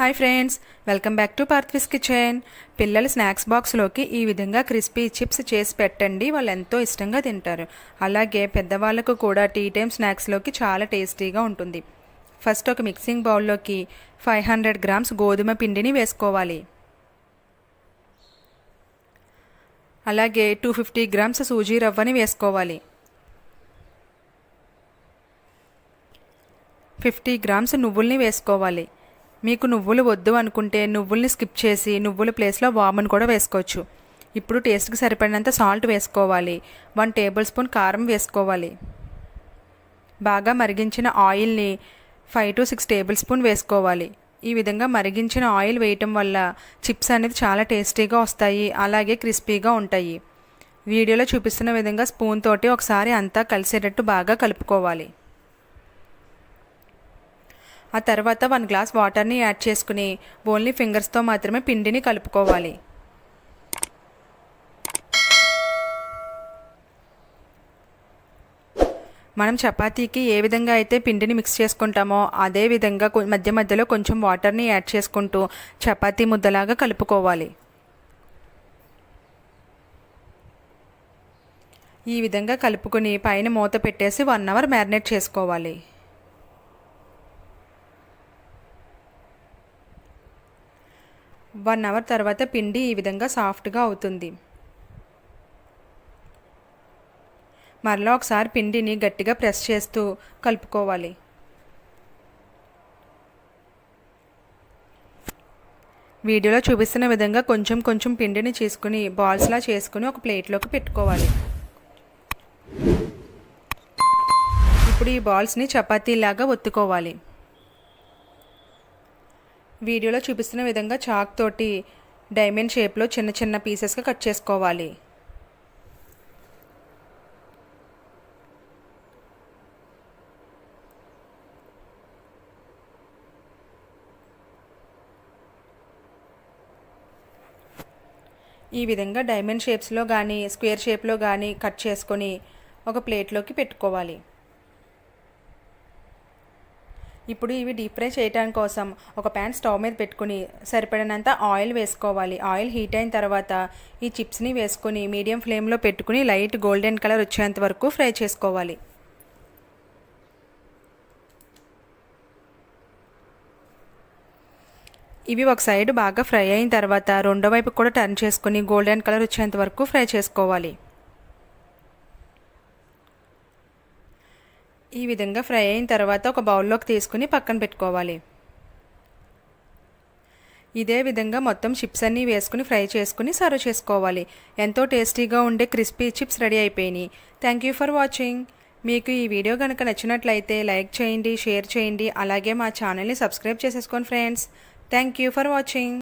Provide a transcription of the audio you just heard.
Hi friends welcome back to Parthvi's kitchen. పిల్లల snacks బాక్స్లోకి ఈ విధంగా క్రిస్పీ చిప్స్ చేసి పెట్టండి వాళ్ళు ఎంతో ఇష్టంగా తింటారు. అలాగే పెద్దవాళ్ళకు కూడా టీ టైం స్నాక్స్లోకి చాలా టేస్టీగా ఉంటుంది. ఫస్ట్ ఒక మిక్సింగ్ బౌల్లోకి ఫైవ్ హండ్రెడ్ గ్రామ్స్ గోధుమ పిండిని వేసుకోవాలి. అలాగే టూ ఫిఫ్టీ గ్రామ్స్ సూజీ రవ్వని వేసుకోవాలి. ఫిఫ్టీ గ్రామ్స్ నువ్వుల్ని వేసుకోవాలి. మీకు నువ్వులు వద్దు అనుకుంటే నువ్వుల్ని స్కిప్ చేసి నువ్వుల ప్లేస్లో వామన్ కూడా వేసుకోవచ్చు. ఇప్పుడు టేస్ట్కి సరిపడినంత సాల్ట్ వేసుకోవాలి. వన్ టేబుల్ స్పూన్ కారం వేసుకోవాలి. బాగా మరిగించిన ఆయిల్ని five to six tablespoon వేసుకోవాలి. ఈ విధంగా మరిగించిన ఆయిల్ వేయటం వల్ల చిప్స్ అనేది చాలా టేస్టీగా వస్తాయి. అలాగే క్రిస్పీగా ఉంటాయి. వీడియోలో చూపిస్తున్న విధంగా స్పూన్ తోటి ఒకసారి అంతా కలిసేటట్టు బాగా కలుపుకోవాలి. ఆ తర్వాత వన్ గ్లాస్ వాటర్ని యాడ్ చేసుకుని ఓన్లీ ఫింగర్స్తో మాత్రమే పిండిని కలుపుకోవాలి. మనం చపాతీకి ఏ విధంగా అయితే పిండిని మిక్స్ చేసుకుంటామో అదే విధంగా మధ్య మధ్యలో కొంచెం వాటర్ని యాడ్ చేసుకుంటూ చపాతీ ముద్దలాగా కలుపుకోవాలి. ఈ విధంగా కలుపుకొని పైన మూత పెట్టేసి వన్ అవర్ మ్యారినేట్ చేసుకోవాలి. వన్ అవర్ తర్వాత పిండి ఈ విధంగా సాఫ్ట్గా అవుతుంది. మరలా ఒకసారి పిండిని గట్టిగా ప్రెస్ చేస్తూ కలుపుకోవాలి. వీడియోలో చూపిస్తున్న విధంగా కొంచెం కొంచెం పిండిని చేసుకుని బాల్స్లా చేసుకుని ఒక ప్లేట్లోకి పెట్టుకోవాలి. ఇప్పుడు ఈ బాల్స్ని చపాతీలాగా ఒత్తుకోవాలి. వీడియోలో చూపిస్తున్న విధంగా చాక్ తోటి డైమండ్ షేప్లో చిన్న చిన్న పీసెస్గా కట్ చేసుకోవాలి. ఈ విధంగా డైమండ్ షేప్స్లో కానీ స్క్వేర్ షేప్లో కానీ కట్ చేసుకొని ఒక ప్లేట్లోకి పెట్టుకోవాలి. ఇప్పుడు ఇవి డీప్ ఫ్రై చేయడానికి కోసం ఒక ప్యాన్ స్టవ్ మీద పెట్టుకుని సరిపడినంత ఆయిల్ వేసుకోవాలి. ఆయిల్ హీట్ అయిన తర్వాత ఈ చిప్స్ని వేసుకొని మీడియం ఫ్లేమ్లో పెట్టుకుని లైట్ గోల్డెన్ కలర్ వచ్చేంత వరకు ఫ్రై చేసుకోవాలి. ఇవి ఒక సైడ్ బాగా ఫ్రై అయిన తర్వాత రెండో వైపు కూడా టర్న్ చేసుకుని గోల్డెన్ కలర్ వచ్చేంత వరకు ఫ్రై చేసుకోవాలి. ఈ విధంగా ఫ్రై అయిన తర్వాత ఒక బౌల్లోకి తీసుకుని పక్కన పెట్టుకోవాలి. ఇదే విధంగా మొత్తం చిప్స్ అన్నీ వేసుకుని ఫ్రై చేసుకుని సర్వ్ చేసుకోవాలి. ఎంతో టేస్టీగా ఉండే క్రిస్పీ చిప్స్ రెడీ అయిపోయినాయి. థ్యాంక్ యూ ఫర్ వాచింగ్ మీకు ఈ వీడియో కనుక నచ్చినట్లయితే లైక్ చేయండి షేర్ చేయండి అలాగే మా ఛానల్ని సబ్స్క్రైబ్ చేసేసుకోండి friends. Thank you for watching